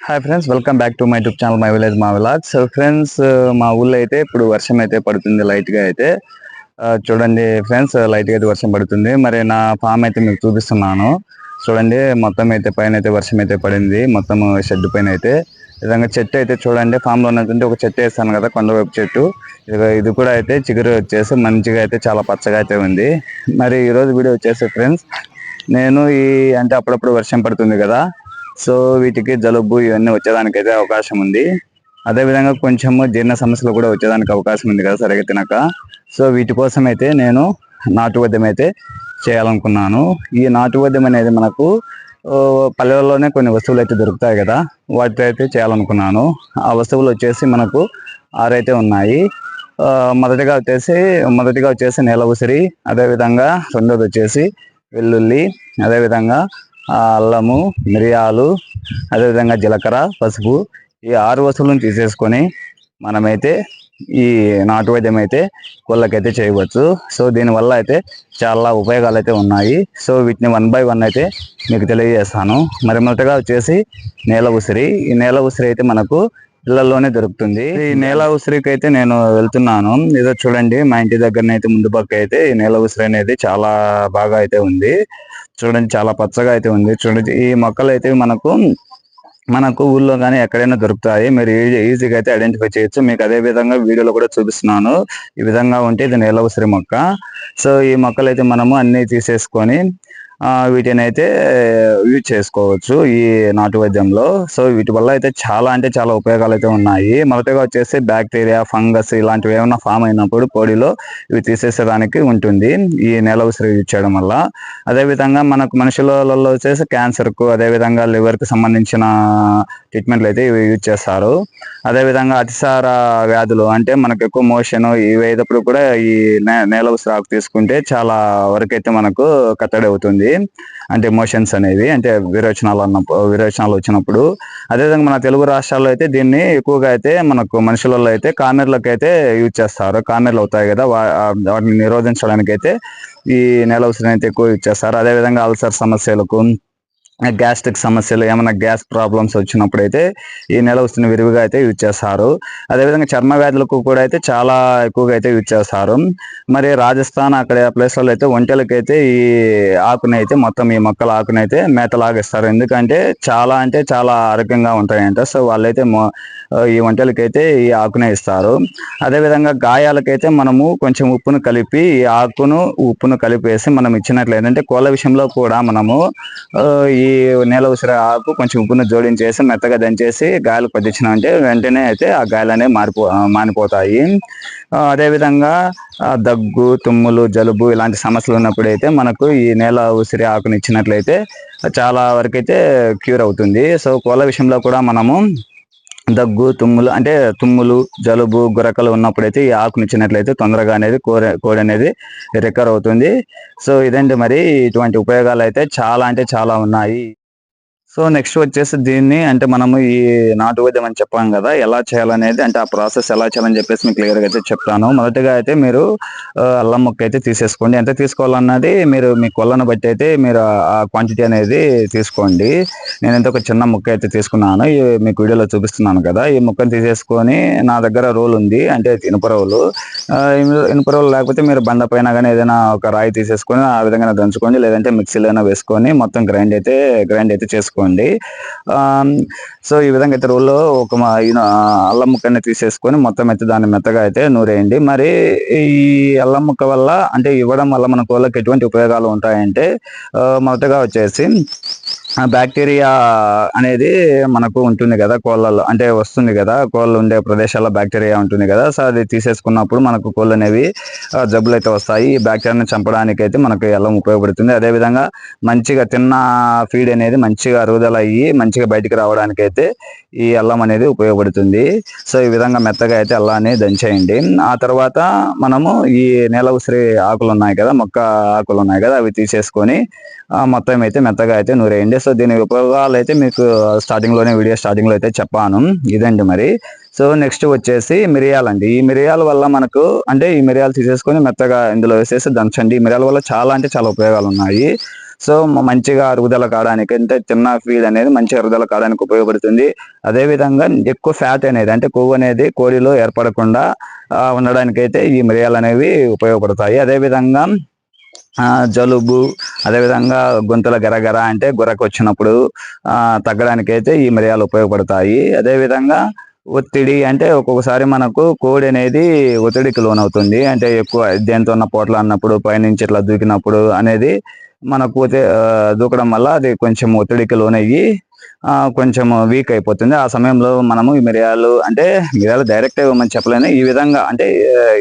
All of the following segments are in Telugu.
Hi friends welcome back to my YouTube channel my village మా విలాజ్ సో ఫ్రెండ్స్ మా ఊళ్ళో అయితే ఇప్పుడు వర్షం అయితే పడుతుంది లైట్గా అయితే uh, చూడండి ఫ్రెండ్స్ లైట్గా uh, అయితే వర్షం పడుతుంది. మరి నా ఫామ్ అయితే మీకు చూపిస్తున్నాను. చూడండి మొత్తం అయితే పైన అయితే వర్షం అయితే పడింది. మొత్తం షెడ్ పైన అయితే. ఈ విధంగా చెట్టు అయితే చూడండి ఫామ్లో ఉన్నటువంటి ఒక చెట్టు వేస్తాను కదా కొండవైపు చెట్టు. ఇది ఇది కూడా అయితే చిగురు వచ్చేసి మంచిగా అయితే చాలా పచ్చగా అయితే ఉంది. మరి ఈ రోజు వీడియో వచ్చేసి ఫ్రెండ్స్ నేను ఈ అంటే అప్పుడప్పుడు వర్షం పడుతుంది కదా సో వీటికి జలుబు ఇవన్నీ వచ్చేదానికి అయితే అవకాశం ఉంది. అదేవిధంగా కొంచెము జీర్ణ సమస్యలు కూడా వచ్చేదానికి అవకాశం ఉంది కదా సరిగ్గా తినక. సో వీటి కోసం అయితే నేను నాటు వైద్యం అయితే చేయాలనుకున్నాను. ఈ నాటు వైద్యం అనేది మనకు పల్లెల్లోనే కొన్ని వస్తువులు అయితే దొరుకుతాయి కదా వాటితో అయితే చేయాలనుకున్నాను. ఆ వస్తువులు వచ్చేసి మనకు ఆరైతే ఉన్నాయి. మొదటిగా వచ్చేసి మొదటిగా వచ్చేసి నేల ఉసిరి అదేవిధంగా రెండోది వచ్చేసి వెల్లుల్లి అదేవిధంగా అల్లము మిరియాలు అదేవిధంగా జీలకర్ర పసుపు ఈ ఆరు వస్తువులను తీసేసుకొని మనమైతే ఈ నాటు వైద్యం అయితే కోళ్ళకైతే చేయవచ్చు. సో దీనివల్ల అయితే చాలా ఉపయోగాలు అయితే ఉన్నాయి. సో వీటిని వన్ బై వన్ అయితే మీకు తెలియజేస్తాను. మరి మొదటగా వచ్చేసి నేల ఉసిరి. ఈ నేల ఉసిరి అయితే మనకు ఇళ్ళలోనే దొరుకుతుంది. ఈ నేల ఉసిరికి అయితే నేను వెళ్తున్నాను. ఏదో చూడండి మా ఇంటి దగ్గర అయితే ముందు పక్క అయితే ఈ నేల ఉసిరి అనేది చాలా బాగా అయితే ఉంది. చూడండి చాలా పచ్చగా అయితే ఉంది. చూడండి ఈ మొక్కలు అయితే మనకు మనకు ఊళ్ళో కానీ ఎక్కడైనా దొరుకుతాయి. మీరు ఈజీ- ఈజీగా అయితే ఐడెంటిఫై చేయొచ్చు. మీకు అదే విధంగా వీడియోలో కూడా చూపిస్తున్నాను. ఈ విధంగా ఉంటే ఇది నేల ఉసిరి మొక్క. సో ఈ మొక్కలు అయితే మనము అన్ని తీసేసుకొని వీటిని అయితే యూజ్ చేసుకోవచ్చు ఈ నాటు వైద్యంలో. సో వీటి వల్ల అయితే చాలా అంటే చాలా ఉపయోగాలు అయితే ఉన్నాయి. మొదటగా వచ్చేసి బ్యాక్టీరియా ఫంగస్ ఇలాంటివి ఏమైనా ఫామ్ అయినప్పుడు కోడిలో ఇవి తీసేసేదానికి ఉంటుంది. ఈ నేల ఉసిరి యూజ్ చేయడం వల్ల. అదే విధంగా మనకు మనుషులలో వచ్చేసి క్యాన్సర్కు అదే విధంగా లివర్కి సంబంధించిన ట్రీట్మెంట్లు అయితే ఇవి యూజ్ చేస్తారు. అదే విధంగా అతిసార వ్యాధులు అంటే మనకు ఎక్కువ మోషన్ ఇవి అయినప్పుడు కూడా ఈ నే- నేల ఉసిరి ఆకు తీసుకుంటే చాలా వరకు అయితే మనకు కట్టడి అవుతుంది. అంటే మోషన్స్ అనేవి అంటే విరోచనాలు అన్నప్పుడు విరోచనాలు వచ్చినప్పుడు. అదేవిధంగా మన తెలుగు రాష్ట్రాల్లో అయితే దీన్ని ఎక్కువగా అయితే మనకు మనుషులలో అయితే కార్నర్లకు అయితే యూజ్ చేస్తారు. కార్నర్లు అవుతాయి కదా వాటిని నిరోధించడానికి అయితే ఈ నెల ఉసిరిని అయితే ఎక్కువ యూజ్ చేస్తారు. అదేవిధంగా అల్సర్ సమస్యలకు గ్యాస్ట్రిక్ సమస్యలు ఏమైనా గ్యాస్ ప్రాబ్లమ్స్ వచ్చినప్పుడు అయితే ఈ నెల వస్తున్న విరివిగా అయితే యూజ్ చేస్తారు. అదేవిధంగా చర్మ వ్యాధులకు కూడా అయితే చాలా ఎక్కువగా అయితే యూజ్ చేస్తారు. మరి రాజస్థాన్ అక్కడ ప్లేస్లలో అయితే ఒంటెలకి అయితే ఈ ఆకుని అయితే మొత్తం ఈ మొక్కల ఆకుని అయితే మేతలాగిస్తారు. ఎందుకంటే చాలా అంటే చాలా ఆరోగ్యంగా ఉంటాయంట. సో వాళ్ళైతే ఈ వంటలకైతే ఈ ఆకునే ఇస్తారు. అదేవిధంగా గాయాలకైతే మనము కొంచెం ఉప్పును కలిపి ఈ ఆకును ఉప్పును కలిపేసి మనం ఇచ్చినట్లయితే అంటే కోళ్ళ విషయంలో కూడా మనము ఈ నేల ఉసిరి ఆకు కొంచెం ఉప్పును జోడించేసి మెత్తగా దంచేసి గాయాలు పట్టించినామంటే వెంటనే అయితే ఆ గాయాలు అనేవి మారిపో మానిపోతాయి. అదేవిధంగా దగ్గు తుమ్ములు జలుబు ఇలాంటి సమస్యలు ఉన్నప్పుడు అయితే మనకు ఈ నేల ఉసిరి ఆకుని ఇచ్చినట్లయితే చాలా వరకైతే క్యూర్ అవుతుంది. సో కోళ్ళ విషయంలో కూడా మనము దగ్గు తుమ్ములు అంటే తుమ్ములు జలుబు గురకలు ఉన్నప్పుడైతే ఈ ఆకుని ఇచ్చినట్లయితే తొందరగా అనేది కోడి కోడి అనేది రికవర్ అవుతుంది. సో ఇదండి మరి ఇటువంటి ఉపయోగాలు అయితే చాలా అంటే చాలా ఉన్నాయి. సో నెక్స్ట్ వచ్చేసి దీన్ని అంటే మనము ఈ నాటు వైద్యం అని చెప్పాం కదా ఎలా చేయాలనేది అంటే ఆ ప్రాసెస్ ఎలా చేయాలని చెప్పేసి మీకు క్లియర్గా అయితే చెప్తాను. మొదటగా అయితే మీరు అల్లం ముక్క అయితే తీసేసుకోండి. ఎంత తీసుకోవాలన్నది మీరు మీ కొలను బట్టి అయితే మీరు ఆ క్వాంటిటీ అనేది తీసుకోండి. నేను ఎంత ఒక చిన్న ముక్క అయితే తీసుకున్నాను. ఈ మీకు వీడియోలో చూపిస్తున్నాను కదా. ఈ ముక్కను తీసేసుకొని నా దగ్గర రోల్ ఉంది. అంటే ఇనుప రోలు. ఇనుప రోలు లేకపోతే మీరు బండ పైన కానీ ఏదైనా ఒక రాయి తీసేసుకొని ఆ విధంగా దంచుకోండి. లేదంటే మిక్సీలో అయినా వేసుకొని మొత్తం గ్రైండ్ అయితే గ్రైండ్ అయితే చేసుకోండి. ఆ, సో ఈ విధంగా అయితే రోల్లో ఒక మా- అల్లం ముక్కని తీసేసుకొని మొత్తం అయితే దాన్ని మెత్తగా అయితే నూరేయండి. మరి ఈ అల్లం ముక్క వల్ల అంటే ఇవ్వడం వల్ల మన కోళ్ళకి ఎటువంటి ఉపయోగాలు ఉంటాయంటే మొదటగా వచ్చేసి బ్యాక్టీరియా అనేది మనకు ఉంటుంది కదా కోళ్ళలో అంటే వస్తుంది కదా కోళ్ళు ఉండే ప్రదేశాల్లో బ్యాక్టీరియా ఉంటుంది కదా. సో అది తీసేసుకున్నప్పుడు మనకు కోళ్ళు అనేవి జబ్బులు అయితే వస్తాయి. ఈ బ్యాక్టీరియాని చంపడానికి అయితే మనకు ఎల్లం ఉపయోగపడుతుంది. అదేవిధంగా మంచిగా తిన్న ఫీడ్ అనేది మంచిగా అరుగుదల అయ్యి మంచిగా బయటికి రావడానికి అయితే ఈ అల్లం అనేది ఉపయోగపడుతుంది. సో ఈ విధంగా మెత్తగా అయితే అల్లాన్ని దంచేయండి. ఆ తర్వాత మనము ఈ నేల ఉసిరి ఆకులు ఉన్నాయి కదా మొక్క ఆకులు ఉన్నాయి కదా అవి తీసేసుకొని మొత్తం అయితే మెత్తగా అయితే నూరేయండి. సో దీని ఉపయోగాలు అయితే మీకు స్టార్టింగ్లోనే వీడియో స్టార్టింగ్లో అయితే చెప్పాను. ఇదండి మరి. సో నెక్స్ట్ వచ్చేసి మిరియాలండి ఈ మిరియాల వల్ల మనకు అంటే ఈ మిరియాలు తీసేసుకొని మెత్తగా ఇందులో వేసేసి దంచండి. ఈ మిరియాల వల్ల చాలా అంటే చాలా ఉపయోగాలు ఉన్నాయి. సో మంచిగా అరుగుదల కావడానికి అంటే తిన్న ఫీడ్ అనేది మంచి అరుగుదల కావడానికి ఉపయోగపడుతుంది. అదేవిధంగా ఎక్కువ ఫ్యాట్ అనేది అంటే కొవ్వు అనేది కోడిలో ఏర్పడకుండా ఉండడానికైతే ఈ మిరియాలు అనేవి ఉపయోగపడతాయి. అదే విధంగా జలుబు అదేవిధంగా గొంతుల గరగర అంటే గొరకు వచ్చినప్పుడు ఆ అయితే ఈ మిరియాలు ఉపయోగపడతాయి. అదే విధంగా ఒత్తిడి అంటే ఒక్కొక్కసారి మనకు కోడి అనేది ఒత్తిడికి లోనవుతుంది. అంటే ఎక్కువ దేంతో ఉన్న పోట్ల అన్నప్పుడు పైనుంచి ఇట్లా దూకినప్పుడు అనేది మనకు ఆ, దూకడం వల్ల అది కొంచెం ఒత్తిడికి లోనయ్యి కొంచెం వీక్ అయిపోతుంది. ఆ సమయంలో మనము ఈ మిరియాలు అంటే మిరియాలు డైరెక్ట్ ఇవ్వమని చెప్పలేను ఈ విధంగా అంటే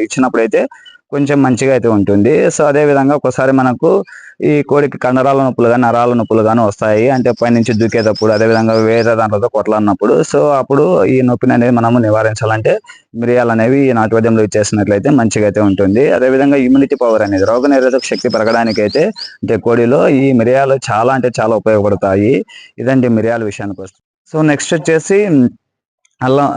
ఇచ్చినప్పుడు అయితే కొంచెం మంచిగా అయితే ఉంటుంది. సో అదే విధంగా ఒకసారి మనకు ఈ కోడికి కండరాల నొప్పులు కానీ నరాల నొప్పులు కానీ వస్తాయి. అంటే పైనుంచి దూకేటప్పుడు అదే విధంగా వేరే దాంట్లో కొట్లాడినప్పుడు సో అప్పుడు ఈ నొప్పిని అనేది మనము నివారించాలంటే మిరియాలు అనేవి ఈ నాటువైద్యంలో ఇచ్చేసినట్లయితే మంచిగా అయితే ఉంటుంది. అదే విధంగా ఇమ్యూనిటీ పవర్ అనేది రోగ నిరోధక శక్తి పెరగడానికి అయితే అంటే కోడిలో ఈ మిరియాలు చాలా అంటే చాలా ఉపయోగపడతాయి. ఇదండి మిరియాల విషయానికి వస్తుంది సో నెక్స్ట్ వచ్చేసి అల్లం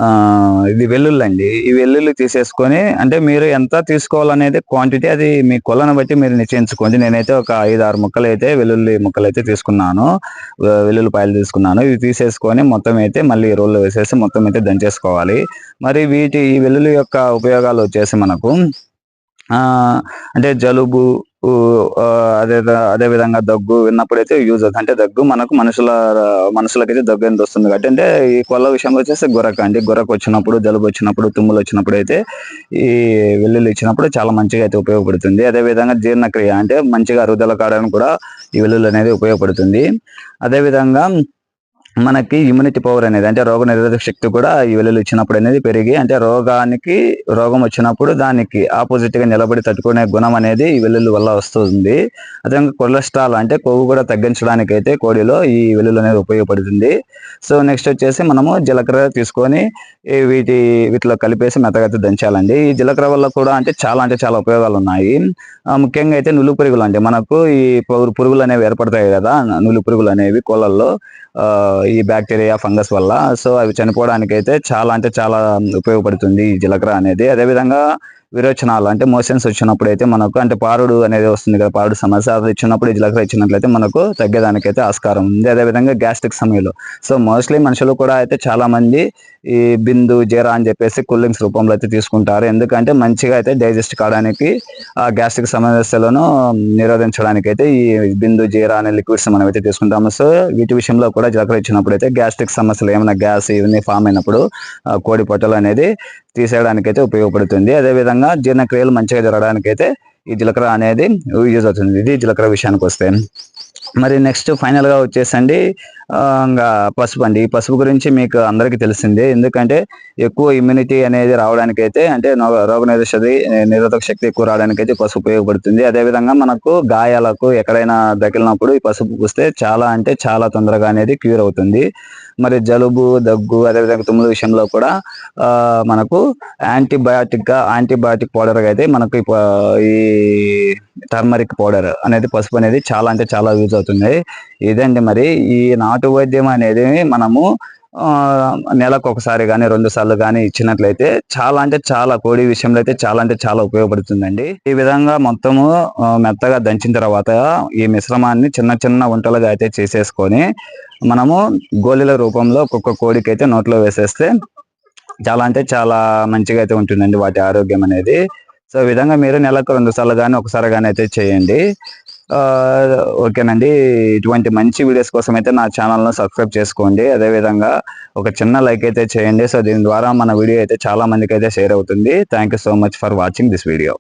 ఇది వెల్లుల్లి అండి ఈ వెల్లుల్లి తీసేసుకొని అంటే మీరు ఎంత తీసుకోవాలనేది క్వాంటిటీ అది మీ కొలను బట్టి మీరు నిశ్చయించుకోండి. నేనైతే ఒక ఐదు ఆరు ముక్కలు అయితే వెల్లుల్లి ముక్కలు అయితే తీసుకున్నాను వెల్లుల్లిపాయలు తీసుకున్నాను. ఇవి తీసేసుకొని మొత్తం అయితే మళ్ళీ రోల్లో వేసేసి మొత్తం అయితే దంచేసుకోవాలి. మరి వీటి ఈ వెల్లుల్లి యొక్క ఉపయోగాలు వచ్చేసి మనకు అంటే జలుబు అదే అదే విధంగా దగ్గు విన్నప్పుడైతే యూజ్ అవుతుంది. అంటే దగ్గు మనకు మనుషుల మనుషులకైతే దగ్గు ఎంత వస్తుంది? కాబట్టి అంటే ఈ కొల్ల విషయంలో వచ్చేసి గొరక అండి. గొరక వచ్చినప్పుడు జలుబు వచ్చినప్పుడు తుమ్ములు వచ్చినప్పుడు అయితే ఈ వెల్లుల్లి ఇచ్చినప్పుడు చాలా మంచిగా అయితే ఉపయోగపడుతుంది. అదే విధంగా జీర్ణక్రియ అంటే మంచిగా అరుగుదల కావడానికి కూడా ఈ వెల్లుల్లి అనేది ఉపయోగపడుతుంది. అదే విధంగా మనకి ఇమ్యూనిటీ పవర్ అనేది అంటే రోగ నిరోధక శక్తి కూడా ఈ వెల్లుల్లి ఇచ్చినప్పుడు అనేది పెరిగి అంటే రోగానికి రోగం వచ్చినప్పుడు దానికి ఆపోజిట్గా నిలబడి తట్టుకునే గుణం అనేది ఈ వెల్లుల్లి వల్ల వస్తుంది. అదేవిధంగా కొలెస్ట్రాల్ అంటే కొవ్వు కూడా తగ్గించడానికి అయితే కోడిలో ఈ వెల్లుల్లి అనేది ఉపయోగపడుతుంది. సో నెక్స్ట్ వచ్చేసి మనము జీలకర్ర తీసుకొని వీటి వీటిలో కలిపేసి మెత్తగా దంచాలండి. ఈ జీలకర్ర వల్ల కూడా అంటే చాలా అంటే చాలా ఉపయోగాలు ఉన్నాయి. ముఖ్యంగా అయితే నులు పురుగులు అంటే మనకు ఈ పురుగులు అనేవి ఏర్పడతాయి కదా నులు పురుగులు అనేవి కోళ్ళల్లో. ఈ బ్యాక్టీరియా ఫంగస్ వల్ల. సో అవి చనిపోవడానికి అయితే చాలా అంటే చాలా ఉపయోగపడుతుంది ఈ జీలకర్ర అనేది. అదేవిధంగా విరోచనాలు అంటే మోషన్స్ వచ్చినప్పుడు అయితే మనకు అంటే పారుడు అనేది వస్తుంది కదా పారుడు సమస్య. అది ఇచ్చినప్పుడు జీలకర్ర ఇచ్చినట్లయితే మనకు తగ్గేదానికైతే ఆస్కారం ఉంది. అదేవిధంగా గ్యాస్ట్రిక్ సమయంలో. సో మోస్ట్లీ మనుషులు కూడా అయితే చాలా మంది ఈ బిందు జీరా అని చెప్పేసి కూలింగ్స్ రూపంలో అయితే తీసుకుంటారు. ఎందుకంటే మంచిగా అయితే డైజెస్ట్ కావడానికి ఆ గ్యాస్ట్రిక్ సమస్యలను నిరోధించడానికి అయితే ఈ బిందు జీరా అనే లిక్విడ్స్ మనం అయితే తీసుకుంటాము. సో వీటి విషయంలో కూడా జీలకర్ర ఇచ్చినప్పుడు అయితే గ్యాస్ట్రిక్ సమస్యలు ఏమైనా గ్యాస్ ఇవన్నీ ఫామ్ అయినప్పుడు కోడి పొట్టలు అనేది తీసేయడానికి అయితే ఉపయోగపడుతుంది. అదేవిధంగా జీర్ణక్రియలు మంచిగా జరగడానికి అయితే ఈ జీలకర్ర అనేది యూజ్ అవుతుంది. ఇది జీలకర్ర విషయానికి వస్తే. మరి నెక్స్ట్ ఫైనల్గా వచ్చేసండి. ఇంకా పసుపు అండి ఈ పసుపు గురించి మీకు అందరికీ తెలిసిందే. ఎందుకంటే ఎక్కువ ఇమ్యూనిటీ అనేది రావడానికి అయితే అంటే రోగ నిరోధక నిరోధక శక్తి ఎక్కువ రావడానికి అయితే పసుపు ఉపయోగపడుతుంది. అదే విధంగా మనకు గాయాలకు ఎక్కడైనా దగిలినప్పుడు ఈ పసుపు పూస్తే చాలా అంటే చాలా తొందరగా అనేది క్యూర్ అవుతుంది. మరి జలుబు దగ్గు అదేవిధంగా తుమ్ముల విషయంలో కూడా మనకు యాంటీబయాటిక్గా యాంటీబయాటిక్ పౌడర్గా అయితే మనకు ఈ టర్మరిక్ పౌడర్ అనేది పసుపు అనేది చాలా అంటే చాలా యూజ్ అవుతుంది ఇదండి మరి ఈ నాటు వైద్యం అనేది మనము నెలకు ఒకసారి కానీ రెండు సార్లు కానీ ఇచ్చినట్లయితే చాలా అంటే చాలా కోడి విషయంలో అయితే చాలా అంటే చాలా ఉపయోగపడుతుందండి. ఈ విధంగా మొత్తము మెత్తగా దంచిన తర్వాత ఈ మిశ్రమాన్ని చిన్న చిన్న వంటలుగా అయితే చేసేసుకొని మనము గోళీల రూపంలో ఒక్కొక్క కోడికి అయితే నోట్లో వేసేస్తే చాలా అంటే చాలా మంచిగా అయితే ఉంటుందండి వాటి ఆరోగ్యం అనేది. సో ఈ విధంగా మీరు నెలకు రెండు సార్లు కానీ ఒకసారి కానీ అయితే చేయండి. ఓకేనండి. ఇటువంటి మంచి వీడియోస్ కోసం అయితే నా ఛానల్ను సబ్స్క్రైబ్ చేసుకోండి. అదేవిధంగా ఒక చిన్న లైక్ అయితే చేయండి. సో దీని ద్వారా మన వీడియో అయితే చాలా మందికి అయితే షేర్ అవుతుంది. Thank you so much for watching this video.